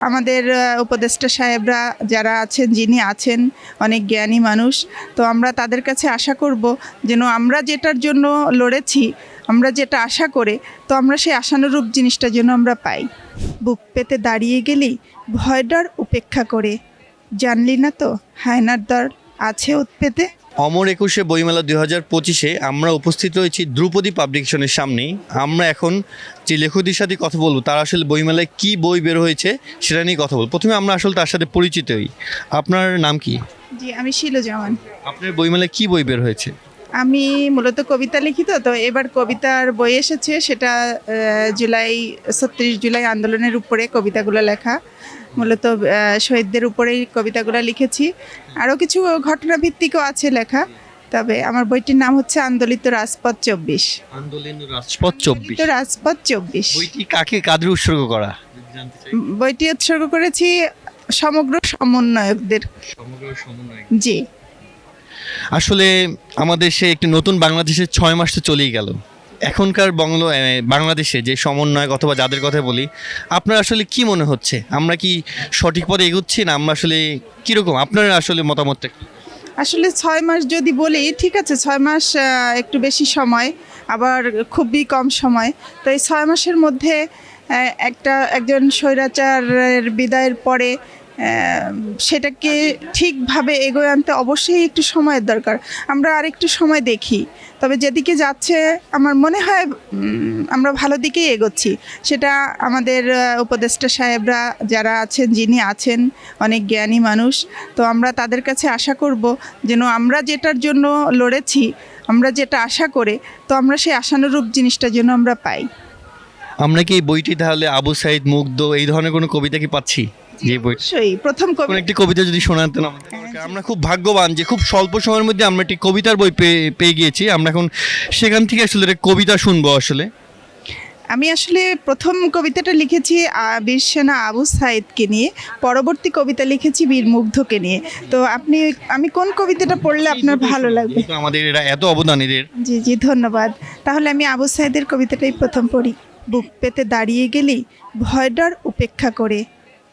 আমাদের উপদেষ্টা সাহেবরা যারা আছেন, যিনি আছেন, অনেক জ্ঞানী মানুষ, তো আমরা তাদের কাছে আশা করব যেন আমরা যেটার জন্য লড়েছি, আমরা যেটা আশা করে, তো আমরা সেই আশানুরূপ জিনিসটা যেন আমরা পাই। বুক পেতে দাঁড়িয়ে গেলি ভয় ডর উপেক্ষা করে। জানলি না তো, হায়নার দর আছে উৎপেতে অমর একুশে বইমেলা দুই হাজার পঁচিশে আমরা উপস্থিত রয়েছি দ্রুপদী পাবলিকেশনের সামনেই। আমরা এখন যে লেখকদের সাথে কথা বলব তার আসলে বইমেলায় কি বই বের হয়েছে সেটা নিয়ে কথা বলব। প্রথমে আমরা আসলে তার সাথে পরিচিত হই। আপনার নাম কি? জি আমি শিলজামান আপনার বইমেলায় কি বই বের হয়েছে? আমি মূলত কবিতা লিখি তো তো এবার কবিতার বই এসেছে সেটা জুলাই ছত্রিশ জুলাই আন্দোলনের উপরে কবিতাগুলো লেখা। মূলত শহীদদের উপরেই কবিতাগুলো লিখেছি। আরও কিছু ঘটনাভিত্তিকও আছে লেখা তবে আমার বইটির নাম হচ্ছে আন্দোলিত রাজপথ চব্বিশ। আন্দোলন রাজপথ চব্বিশ। আন্দোলিত রাজপথ চব্বিশ। বইটি কাকে কাদের উৎসর্গ করা? বইটি উৎসর্গ করেছি সমগ্র সমন্বয়কদের। সমগ্র সমন্বয় জি। আসলে আমাদের সে একটি নতুন বাংলাদেশের ছয় মাস তো চলেই গেল। এখনকার বঙ্গল বাংলাদেশে যে সমন্বয়ক অথবা যাদের কথা বলি, আপনার আসলে কি মনে হচ্ছে? আমরা কি সঠিক পথে এগোচ্ছি না আমরা আসলে কীরকম? আপনার আসলে মতামতটা আসলে ছয় মাস যদি বলি, ঠিক আছে, ছয় মাস একটু বেশি সময়, আবার খুবই কম সময়। তো এই ছয় মাসের মধ্যে একটা একজন স্বৈরাচারের বিদায়ের পরে সেটাকে ঠিকভাবে এগোয় আনতে অবশ্যই একটু সময়ের দরকার। আমরা আরেকটু সময় দেখি। তবে যেদিকে যাচ্ছে, আমার মনে হয় আমরা ভালো দিকেই এগোচ্ছি। সেটা আমাদের উপদেষ্টা সাহেবরা যারা আছেন, যিনি আছেন, অনেক জ্ঞানী মানুষ। তো আমরা তাদের কাছে আশা করব যেন আমরা যেটার জন্য লড়েছি, আমরা যেটা আশা করে, তো আমরা সেই আশানুরূপ জিনিসটা যেন আমরা পাই। আমরা কি বইটি তাহলে আবু সাইদ মুগ্ধ, এই ধরনের কোনো কবিতা কি পাচ্ছি? অবশ্যই। প্রথম কবি একটি কবিতা যদি শোনাতেন হ্যাঁ, আমরা খুব ভাগ্যবান যে খুব স্বল্প সময়ের মধ্যে আমরা একটি কবিতার বই পেয়ে পেয়ে গিয়েছি। আমরা এখন সেখান থেকে আসলে একটা কবিতা শুনব আসলে। আমি আসলে প্রথম কবিতাটা লিখেছি বীর সেনা আবু সাইদকে নিয়ে। পরবর্তী কবিতা লিখেছি বীর মুগ্ধকে নিয়ে। তো আপনি আমি কোন কবিতাটা পড়লে আপনার ভালো লাগবে? আমাদের এরা এত অবদান এদের। জি জি ধন্যবাদ। তাহলে আমি আবু সাইদের কবিতাটাই প্রথম পড়ি। বুক পেতে দাঁড়িয়ে গেলি ভয় ডর উপেক্ষা করে।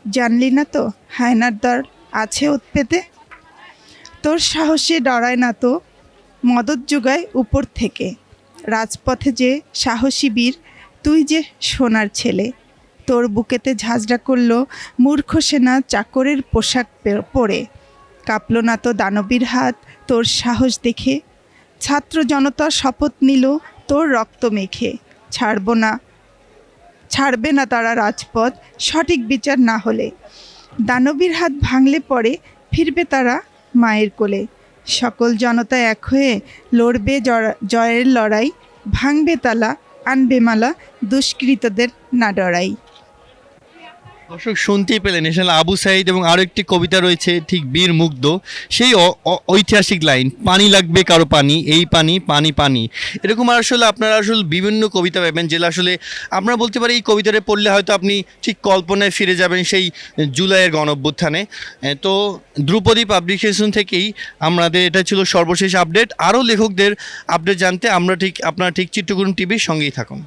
জানলি না তো? হায়নার দর আছে উৎপেতে তোর সাহসে ডরায় না তো? মদত যোগায় উপর থেকে। রাজপথে যে সাহসী বীর, তুই যে সোনার ছেলে। তোর বুকেতে ঝাঁঝরা করল মূর্খ সেনা চাকরের পোশাক পরে। কাঁপল না তো দানবীর হাত তোর সাহস দেখে? ছাত্র জনতা শপথ নিল তোর রক্ত মেখে। ছাড়ব না ছাড়বে না তারা রাজপথ, সঠিক বিচার না হলে। দানবীর হাত ভাঙলে পরে ফিরবে তারা মায়ের কোলে। সকল জনতা এক হয়ে লড়বে জয়ের লড়াই, ভাঙবে তালা, আনবে মালা দুষ্কৃতদের না ডরাই দর্শক শুনতেই পেলেন এখানে আবু সাইদ এবং আরও একটি কবিতা রয়েছে ঠিক বীর মুগ্ধ। সেই ঐতিহাসিক লাইন পানি লাগবে কারও পানি এই পানি পানি পানি। এরকম আসলে আপনারা আসলে বিভিন্ন কবিতা পাবেন যেটা আসলে আমরা বলতে পারি এই কবিতাটা পড়লে হয়তো আপনি ঠিক কল্পনায় ফিরে যাবেন সেই জুলাইয়ের গণ অভ্যুত্থানে এ, তো দ্রুপদী পাবলিকেশন থেকেই আমাদের এটা ছিল সর্বশেষ আপডেট। আরও লেখকদের আপডেট জানতে আমরা ঠিক আপনারা ঠিক চিত্রগুরুম টিভির সঙ্গেই থাকুন।